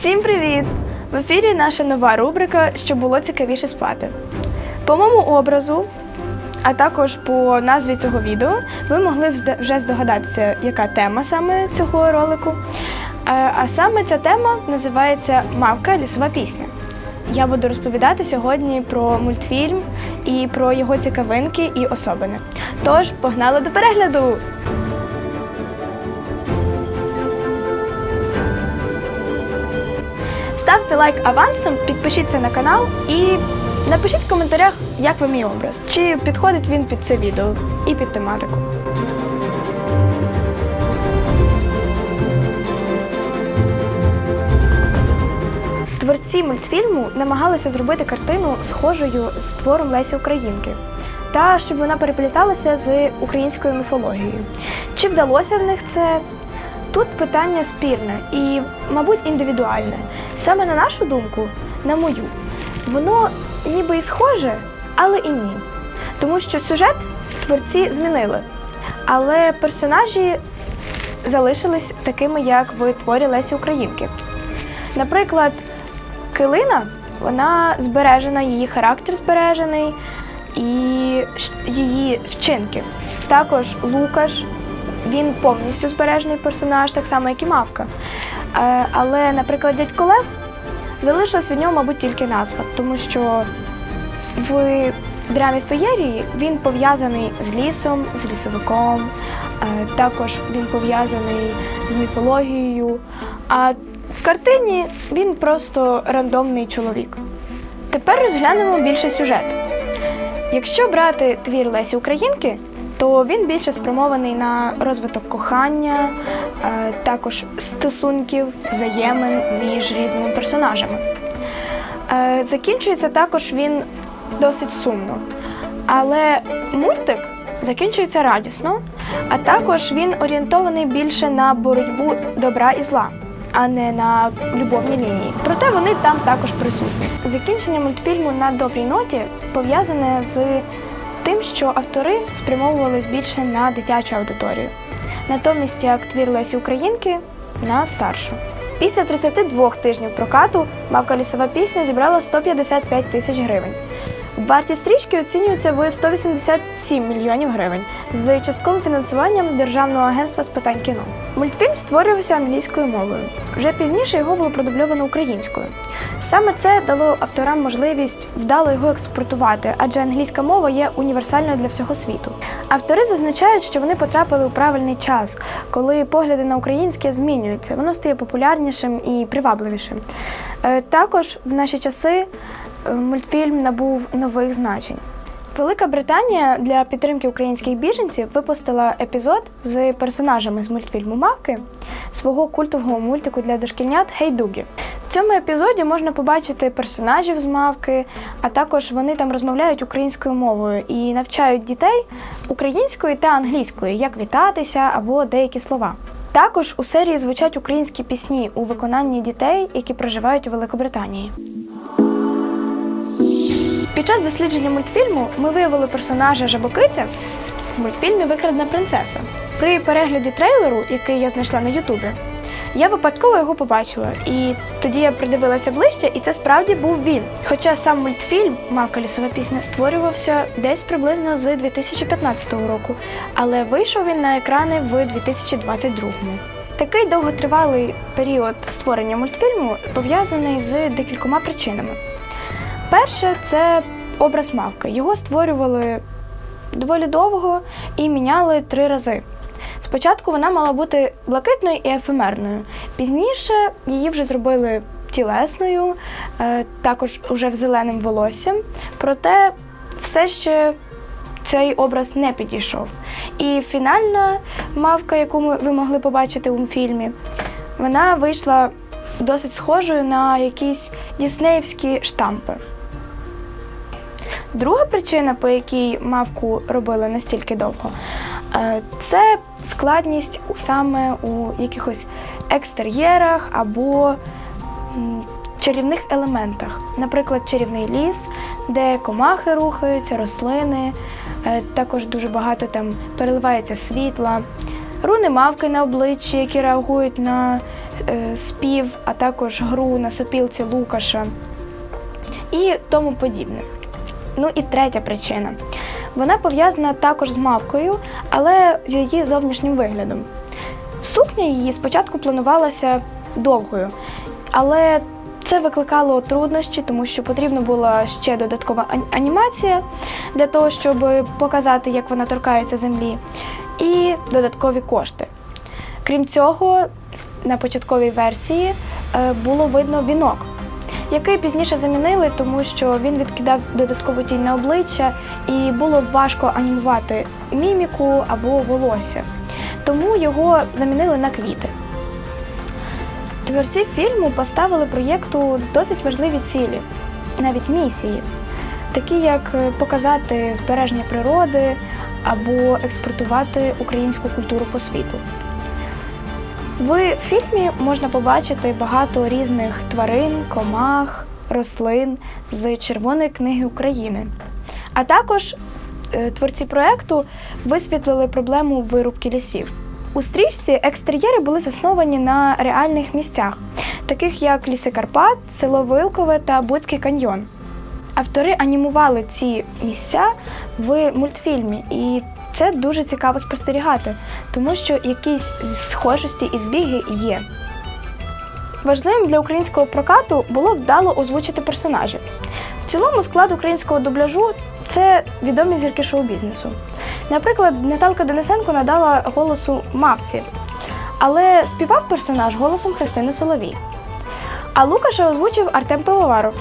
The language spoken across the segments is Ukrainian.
Всім привіт! В ефірі наша нова рубрика Що було цікавіше спати. По моєму образу, а також по назві цього відео, ви могли вже здогадатися, яка тема саме цього ролику. Е, А саме ця тема називається Мавка лісова пісня. Я буду розповідати сьогодні про мультфільм і про його цікавинки і особини. Тож, погнали до перегляду! Ставте лайк авансом, підпишіться на канал і напишіть в коментарях, як вам мій образ, чи підходить він під це відео і під тематику. Творці мультфільму намагалися зробити картину схожою з твором Лесі Українки, та щоб вона перепліталася з українською міфологією. Чи вдалося в них це? Тут питання спірне і, мабуть, індивідуальне. Саме на нашу думку, на мою, воно ніби і схоже, але і ні. Тому що сюжет творці змінили, але персонажі залишились такими, як в творі Лесі Українки. Наприклад, Килина, вона збережена, її характер збережений і її вчинки. Також Лукаш, він повністю збережений персонаж, так само, як і Мавка. Е, Але, наприклад, дядько Лев залишилась від нього, мабуть, тільки назва, тому що в драмі феєрії він пов'язаний з лісом, з лісовиком, е, також він пов'язаний з міфологією. А в картині він просто рандомний чоловік. Тепер розглянемо більше сюжету. Якщо брати твір Лесі Українки, то він більше спрямований на розвиток кохання, е, також стосунків, взаємин між різними персонажами. Е, Закінчується також він досить сумно. Але мультик закінчується радісно, а також він орієнтований більше на боротьбу добра і зла, а не на любовні лінії. Проте вони там також присутні. Закінчення мультфільму на добрій ноті пов'язане з тим, що автори спрямовувались більше на дитячу аудиторію. Натомість, як твір Українки на старшу. Після 32 тижнів прокату мавка лісова пісня зібрала 155 тисяч гривень. Вартість стрічки оцінюється в 187 мільйонів гривень з частковим фінансуванням Державного агентства з питань кіно. Мультфільм створювався англійською мовою. Вже пізніше його було продубльовано українською. Саме це дало авторам можливість вдало його експортувати, адже англійська мова є універсальною для всього світу. Автори зазначають, що вони потрапили у правильний час, коли погляди на українське змінюються, воно стає популярнішим і привабливішим. Е, Також в наші часи мультфільм набув нових значень. Велика Британія для підтримки українських біженців випустила епізод з персонажами з мультфільму Мавки свого культового мультику для дошкільнят Гейдугі. В цьому епізоді можна побачити персонажів з мавки, а також вони там розмовляють українською мовою і навчають дітей українською та англійською, як вітатися або деякі слова. Також у серії звучать українські пісні у виконанні дітей, які проживають у Великобританії. Під час дослідження мультфільму ми виявили персонажа Жабокиця в мультфільмі Викрадена принцеса. При перегляді трейлеру, який я знайшла на Ютубі, я випадково його побачила, і тоді я придивилася ближче, і це справді був він. Хоча сам мультфільм Мавка лісова пісня створювався десь приблизно з 2015 року, але вийшов він на екрани в 2022. Такий довготривалий період створення мультфільму пов'язаний з декількома причинами. Перше це образ мавки. Його створювали доволі довго і міняли три рази. Спочатку вона мала бути блакитною і ефемерною. Пізніше її вже зробили тілесною, е, також уже в зеленим волоссям. Проте все ще цей образ не підійшов. І фінальна мавка, яку ви могли побачити у фільмі, вона вийшла досить схожою на якісь діснеївські штампи. Друга причина, по якій мавку робили настільки довго, е, це складність саме у якихось екстер'єрах або чарівних елементах. Наприклад, чарівний ліс, де комахи рухаються, рослини, е, також дуже багато там переливається світла, руни мавки на обличчі, які реагують на е, спів, а також гру на сопілці Лукаша і тому подібне. Ну і третя причина. Вона пов'язана також з мавкою, але з її зовнішнім виглядом. Сукня її спочатку планувалася довгою, але це викликало труднощі, тому що потрібна була ще додаткова ан- анімація для того, щоб показати, як вона торкається землі, і додаткові кошти. Крім цього, на початковій версії е, було видно вінок, який пізніше замінили, тому що він відкидав додаткову тінь на обличчя і було важко анімувати міміку або волосся. Тому його замінили на квіти. Творці фільму поставили проєкту досить важливі цілі, навіть місії, такі як показати збереження природи або експортувати українську культуру по світу. В фільмі можна побачити багато різних тварин, комах, рослин з Червоної книги України. А також е, творці проекту висвітлили проблему вирубки лісів. У стрічці екстер'єри були засновані на реальних місцях, таких як ліси Карпат, село Вилкове та Буцький каньйон. Автори анімували ці місця в мультфільмі, і це дуже цікаво спостерігати, тому що якісь схожості і збіги є. Важливим для українського прокату було вдало озвучити персонажів. В цілому склад українського дубляжу це відомі зірки шоу-бізнесу. Наприклад, Наталка Денисенко надала голосу мавці, але співав персонаж голосом Христини Соловій. А Лукаша озвучив Артем Пивоваров.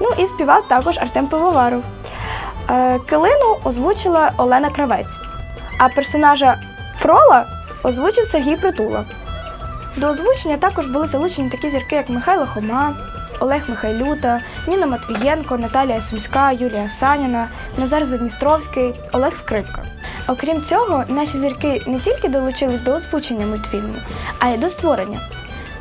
Ну і співав також Артем Пивоваров. Е, Килину озвучила Олена Кравець, а персонажа Фрола озвучив Сергій Притула. До озвучення також були залучені такі зірки, як Михайло Хома, Олег Михайлюта, Ніна Матвієнко, Наталія Сумська, Юлія Саніна, Назар Задністровський, Олег Скрипка. Окрім цього, наші зірки не тільки долучились до озвучення мультфільму, а й до створення.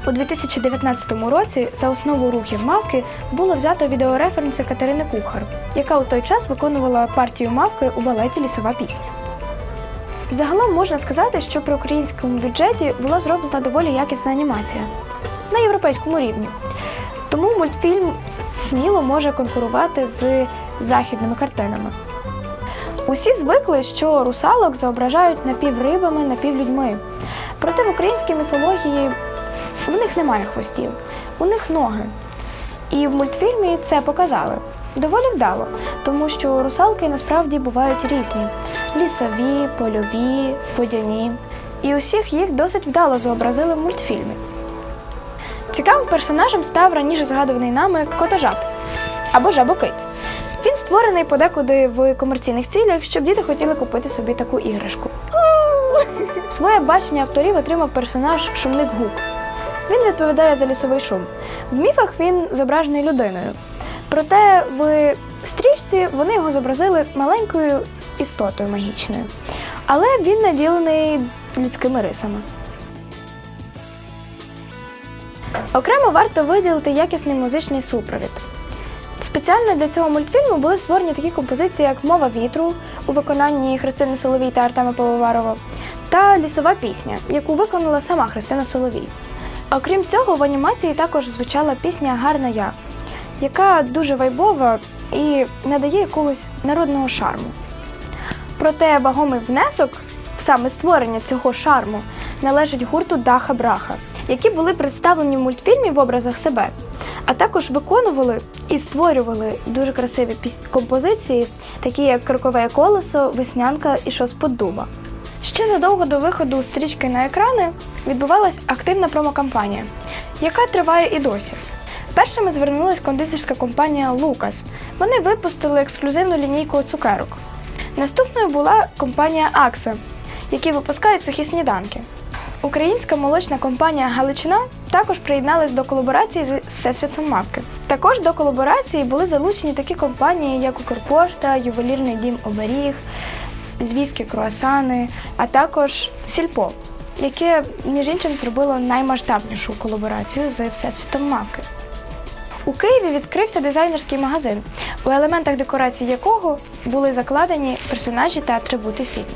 У 2019 році за основу рухів мавки було взято відеореференси Катерини Кухар, яка у той час виконувала партію мавки у балеті Лісова пісня. Загалом можна сказати, що при українському бюджеті була зроблена доволі якісна анімація на європейському рівні. Тому мультфільм сміло може конкурувати з західними картинами. Усі звикли, що русалок зображають напіврибами, напівлюдьми. Проте в українській міфології в них немає хвостів, у них ноги. І в мультфільмі це показали. Доволі вдало, тому що русалки насправді бувають різні: лісові, польові, водяні. І усіх їх досить вдало зобразили в мультфільмі. Цікавим персонажем став раніше згадуваний нами Котожаб або Жабокиць. Він створений подекуди в комерційних цілях, щоб діти хотіли купити собі таку іграшку. Своє бачення авторів отримав персонаж Шумник Гук. Він відповідає за лісовий шум. В міфах він зображений людиною. Проте в стрічці вони його зобразили маленькою істотою магічною. Але він наділений людськими рисами. Окремо варто виділити якісний музичний супровід. Спеціально для цього мультфільму були створені такі композиції, як Мова вітру у виконанні Христини Соловій та Артема Пивоварова та лісова пісня, яку виконала сама Христина Соловій. Окрім цього, в анімації також звучала пісня Гарна я, яка дуже вайбова і надає якогось народного шарму. Проте вагомий внесок в саме створення цього шарму належить гурту Даха Браха, які були представлені в мультфільмі в образах себе, а також виконували і створювали дуже красиві композиції, такі як Крокове колесо, Веснянка і Шос под дуба. Ще задовго до виходу стрічки на екрани відбувалась активна промокампанія, яка триває і досі. Першими звернулася кондитерська компанія Лукас. Вони випустили ексклюзивну лінійку цукерок. Наступною була компанія Акса, які випускають сухі сніданки. Українська молочна компанія Галичина також приєдналась до колаборації з Всесвітом Мавки. Також до колаборації були залучені такі компанії, як Укрпошта, Ювелірний дім Оберіг, Львівські круасани, а також Сільпо, яке, між іншим, зробило наймасштабнішу колаборацію з Всесвітом Мавки. У Києві відкрився дизайнерський магазин, у елементах декорації якого були закладені персонажі та атрибути фільму.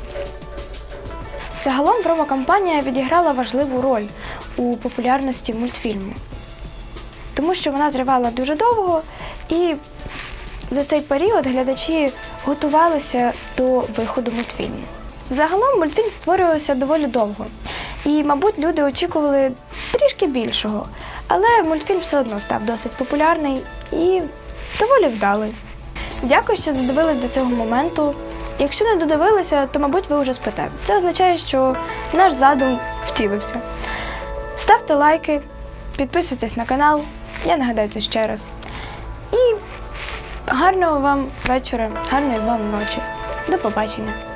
Загалом промокампанія відіграла важливу роль у популярності мультфільму, тому що вона тривала дуже довго, і за цей період глядачі готувалися до виходу мультфільму. Загалом мультфільм створювався доволі довго, і, мабуть, люди очікували трішки більшого. Але мультфільм все одно став досить популярний і доволі вдалий. Дякую, що додивились до цього моменту. Якщо не додивилися, то, мабуть, ви вже спите. Це означає, що наш задум втілився. Ставте лайки, підписуйтесь на канал. Я нагадаю це ще раз. І гарного вам вечора, гарної вам ночі. До побачення.